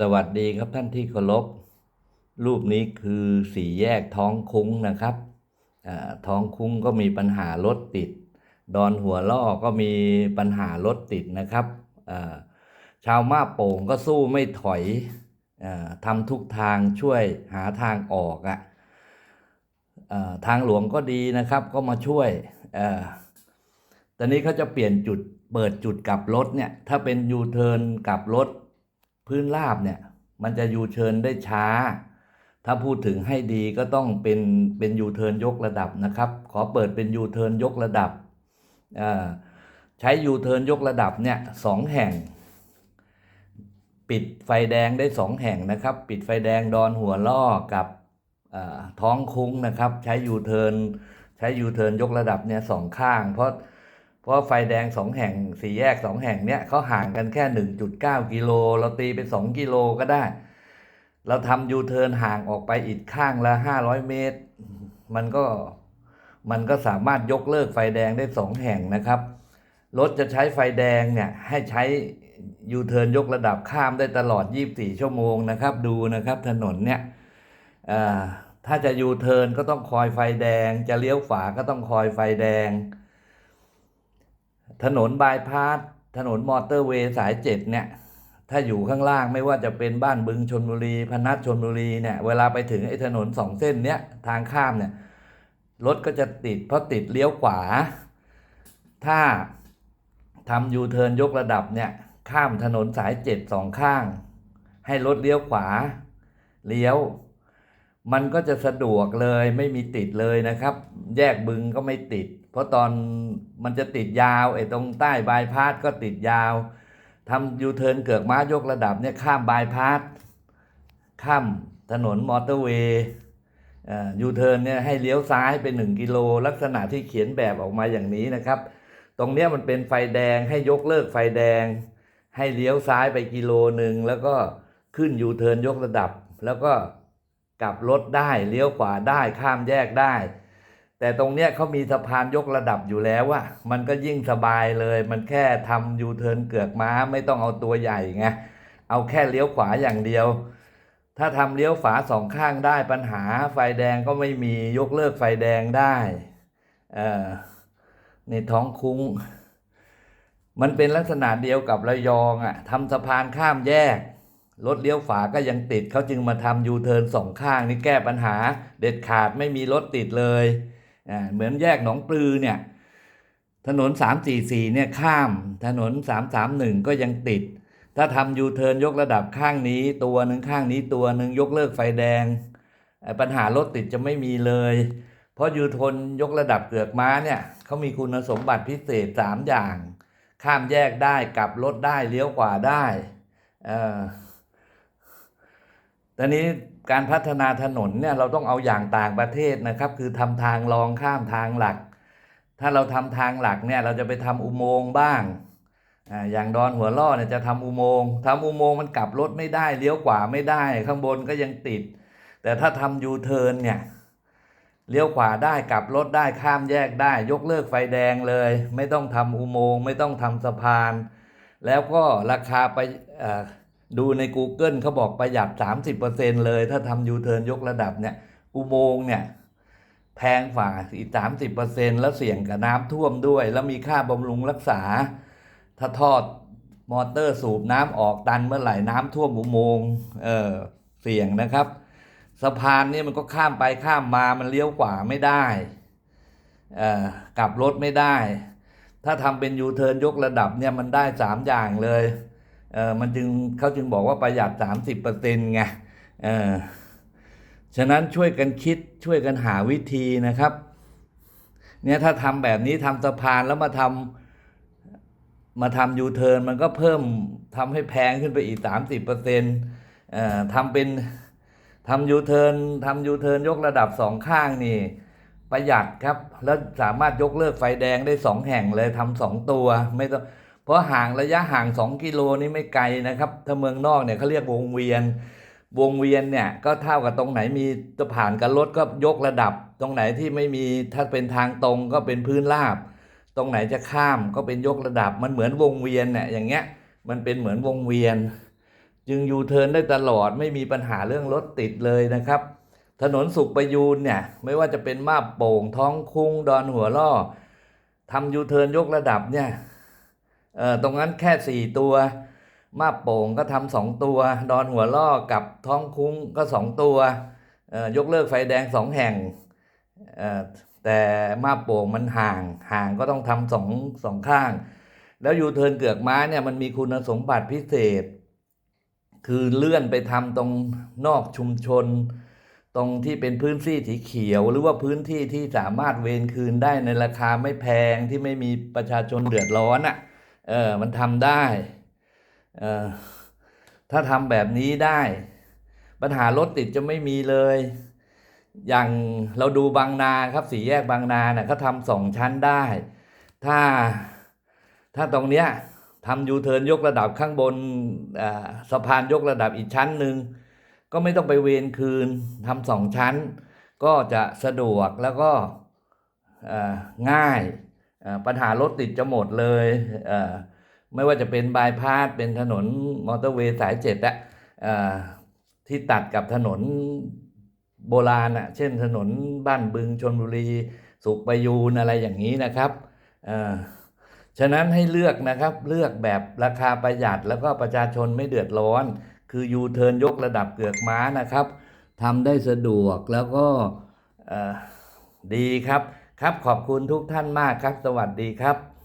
สวัสดีครับท่านที่เคารพ รูปนี้คือสี่แยกท้องคุ้งนะครับ ท้องคุ้งก็มีปัญหารถติด ดอนหัวล่อก็มีปัญหารถติดนะครับชาวมาโป่งก็สู้ไม่ถอยอทำทุกทางช่วยหาทางออกอะ่ะทางหลวงก็ดีนะครับก็มาช่วยอตอนนี้เขาจะเปลี่ยนจุดเปิดจุดกลับรถเนี่ยถ้าเป็นยูเทิร์นกลับรถ พื้นราบเนี่ยมันจะยูเทิร์นได้ช้า ถ้าพูดถึงให้ดีก็ต้องเป็นเป็นยูเทิร์นยกระดับนะครับ ขอเปิดเป็นยูเทิร์นยกระดับอ่าใช้ยูเทิร์นยกระดับเนี่ยสองแห่ง ปิดไฟแดงได้สองแห่งนะครับ ปิดไฟแดงดอนหัวล่อกับอ่าท้องคุ้งนะครับ ใช้ยูเทิร์นใช้ยูเทิร์นยกระดับเนี่ยสองข้าง เพราะ เพราะไฟแดงสองแห่งสี่แยกสองแห่งเนี่ยเขาห่างกันแค่ 1.9 กิโลเราตีเป็น 2 กิโลก็ได้ เราทำยูเทิร์นห่างออกไปอีกข้างละ 500 เมตร มันก็มันก็สามารถยกเลิกไฟแดงได้สองแห่งนะครับ รถจะใช้ไฟแดงเนี่ยให้ใช้ยูเทิร์นยกระดับข้ามได้ตลอด 24 ชั่วโมงนะครับ ดูนะครับถนนเนี่ยถ้าจะยูเทิร์นก็ต้องคอยไฟแดง จะเลี้ยวขวาก็ต้องคอยไฟแดง ถนนบายพาสถนนมอเตอร์เวย์สายเจ็ดเนี่ยถ้าอยู่ข้างล่างไม่ว่าจะเป็นบ้านบึงชนบุรี พนัสชนบุรีเนี่ยเวลาไปถึงไอ้ถนนสองเส้นเนี้ยทางข้ามเนี่ยรถก็จะติดเพราะติดเลี้ยวขวา ถ้าทำยูเทิร์นยกระดับเนี่ยข้ามถนนสายเจ็ดสองข้าง ให้รถเลี้ยวขวาเลี้ยว มันก็จะสะดวกเลยไม่มีติดเลยนะครับ แยกบึงก็ไม่ติด เพราะตอนมันจะติดยาวไอ้ตรงใต้บายพาสก็ติดยาวทำยูเทิร์นเกือกม้ายกระดับเนี่ยข้ามบายพาสข้ามถนนมอเตอร์เวย์ยูเทิร์นเนี่ยให้เลี้ยวซ้ายไปหนึ่งกิโล ลักษณะที่เขียนแบบออกมาอย่างนี้นะครับ ตรงเนี้ยมันเป็นไฟแดงให้ยกเลิกไฟแดง ให้เลี้ยวซ้ายไปกิโลหนึ่งแล้วก็ขึ้นยูเทิร์นยกระดับ แล้วก็กลับรถได้เลี้ยวขวาได้ข้ามแยกได้ แต่ตรงเนี้ยเขามีสะพานยกระดับอยู่แล้วอะมันก็ยิ่งสบายเลย มันแค่ทำยูเทิร์นเกือกม้าไม่ต้องเอาตัวใหญ่ไงเอาแค่เลี้ยวขวาอย่างเดียว ถ้าทำเลี้ยวฝาสองข้างได้ปัญหาไฟแดงก็ไม่มียกเลิกไฟแดงได้เออในท้องคุ้ง มันเป็นลักษณะเดียวกับระยองอะ่ะทำสะพานข้ามแยกรถเลี้ยวฝาก็ยังติดเขาจึงมาทำยูเทิร์นสองข้างนี่แก้ปัญหา เด็ดขาดไม่มีรถติดเลย เหมือนแยกหนองปลือเนี่ยถนน 344เนี่ยข้ามถนน 331 ก็ยังติด ถ้าทำยูเทิร์นยกระดับข้างนี้ ตัวหนึ่งข้างนี้ตัวหนึ่งยกเลิกไฟแดง ปัญหารถติดจะไม่มีเลย เพราะยูทนยกระดับเกือกม้าเนี่ยเขามีคุณสมบัติพิเศษ 3 อย่าง ข้ามแยกได้กลับรถได้เลี้ยวขวาได้ตอนนี้ การพัฒนาถนนเนี่ยเราต้องเอาอย่างต่างประเทศนะครับ คือทำทางรองข้ามทางหลัก ถ้าเราทำทางหลักเนี่ยเราจะไปทำอุโมงค์บ้างอย่างดอนหัวล่อเนี่ยจะทำอุโมงค์ทำอุโมงค์มันกลับรถไม่ได้เลี้ยวขวาไม่ได้ ข้างบนก็ยังติด แต่ถ้าทำยูเทิร์นเนี่ยเลี้ยวขวาได้กลับรถได้ข้ามแยกได้ ยกเลิกไฟแดงเลย ไม่ต้องทำอุโมงค์ไม่ต้องทำสะพาน แล้วก็ราคาไปอ ดูใน Google เขาบอกประหยัด 30%เลย ถ้าทำยูเทิร์นยกระดับเนี่ย อุโมงค์เนี่ย แพงฝ่าอีกสามสิบเปอร์เซ็นแล้วเสี่ยงกับน้ำท่วมด้วย แล้วมีค่าบำรุงรักษา ถ้าทอดมอเตอร์สูบน้ำออกตันเมื่อไหร่น้ำท่วมอุโมงเออเสี่ยงนะครับ สะพานนี่มันก็ข้ามไปข้ามมามันเลี้ยวขวาไม่ได้เอ่อกลับรถไม่ได้ ถ้าทำเป็นยูเทิร์นยกระดับเนี่ยมันได้สามอย่างเลย เออมันจึงเขาจึงบอกว่าประหยัดสามสิบเปอร์เซ็นต์ไงเออฉะนั้นช่วยกันคิดช่วยกันหาวิธีนะครับ เนี่ยถ้าทำแบบนี้ทำสะพานแล้วมาทำมาทำยูเทิร์นมันก็เพิ่มทำให้แพงขึ้นไปอีกสามสิบเปอร์เซ็นต์ทำเป็นทำยูเทิร์นทำยูเทิร์นยกระดับสองข้างนี่ ประหยัดครับ แล้วสามารถยกเลิกไฟแดงได้สองแห่งเลยทำสองตัวไม่ต้อง เพราะห่างระยะห่างสองกิโลนี่ไม่ไกลนะครับ ถ้าเมืองนอกเนี่ยเขาเรียกวงเวียน วงเวียนเนี่ยก็เท่ากับตรงไหนมีจะผ่านกับรถก็ยกระดับ ตรงไหนที่ไม่มีถ้าเป็นทางตรงก็เป็นพื้นราบ ตรงไหนจะข้ามก็เป็นยกระดับ มันเหมือนวงเวียนเนี่ยอย่างเงี้ยมันเป็นเหมือนวงเวียน จึงยูเทิร์นได้ตลอดไม่มีปัญหาเรื่องรถติดเลยนะครับ ถนนสุขประยูนเนี่ยไม่ว่าจะเป็นมาบโป่งท้องคุ้งดอนหัวล่อทำยูเทิร์นยกระดับเนี่ย เออตรงนั้นแค่สี่ตัว มาโป่งก็ทำสองตัว ดอนหัวล่อกับท้องคุ้งก็สองตัวยกเลิกไฟแดงสองแห่ง แต่มาโป่งมันห่างห่างก็ต้องทำสองสองข้าง แล้วยูเทิร์นเกือกม้าเนี่ยมันมีคุณสมบัติพิเศษ คือเลื่อนไปทำตรงนอกชุมชน ตรงที่เป็นพื้นที่สีเขียว หรือว่าพื้นที่ที่สามารถเวนคืนได้ในราคาไม่แพงที่ไม่มีประชาชนเดือดร้อนอะ เออมันทำได้เออถ้าทำแบบนี้ได้ ปัญหารถติดจะไม่มีเลย อย่างเราดูบางนาครับสี่แยกบางนาเน่ะเขาทำสองชั้นได้ ถ้าถ้าตรงเนี้ยทำยูเทิร์นยกระดับข้างบนสะพานยกระดับอีกชั้นหนึ่งก็ไม่ต้องไปเวรคืนทำสองชั้น ก็จะสะดวกแล้วก็ง่าย ปัญหารถติดจะหมดเลยไม่ว่าจะเป็นบายพาสเป็นถนนมอเตอร์เวย์สายเจ็ดอะที่ตัดกับถนนโบราณอะเช่นถนนบ้านบึงชนบุรี สุขประยูนอะไรอย่างนี้นะครับฉะนั้นให้เลือกนะครับเลือกแบบราคาประหยัดแล้วก็ประชาชนไม่เดือดร้อน คือยูเทิร์นยกระดับเกือกม้านะครับทำได้สะดวกแล้วก็ดีครับ ครับขอบคุณทุกท่านมากครับ สวัสดีครับ